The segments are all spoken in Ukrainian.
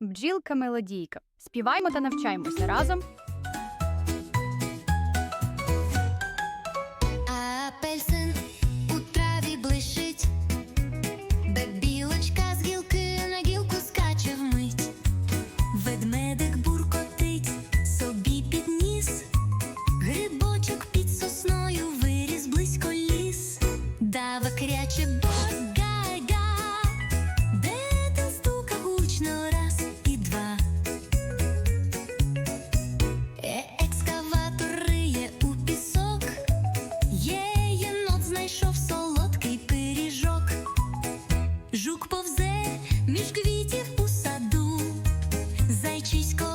Бджілка-мелодійка. Співаймо та навчаємося разом. Жук повзе між квітів у саду, зайчисько.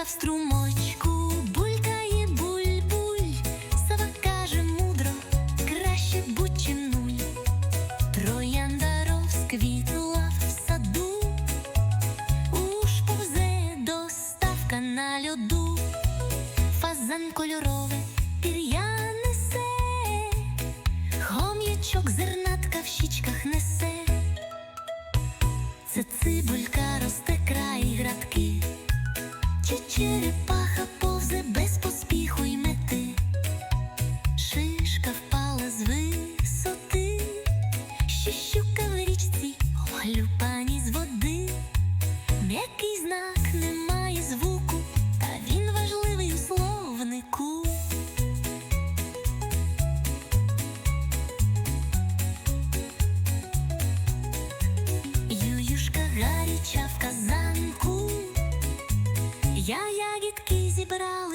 Рибка в струмочку булькає буль-буль, сова каже мудро, краще будь чим нуль. Троянда розквітла в саду, уж повзе доставка на льоду, фазан кольорове пір'я несе, хом'ячок зернатка в щічках несе, це цибулька росте край градки. you to the Я ягідки зібрала.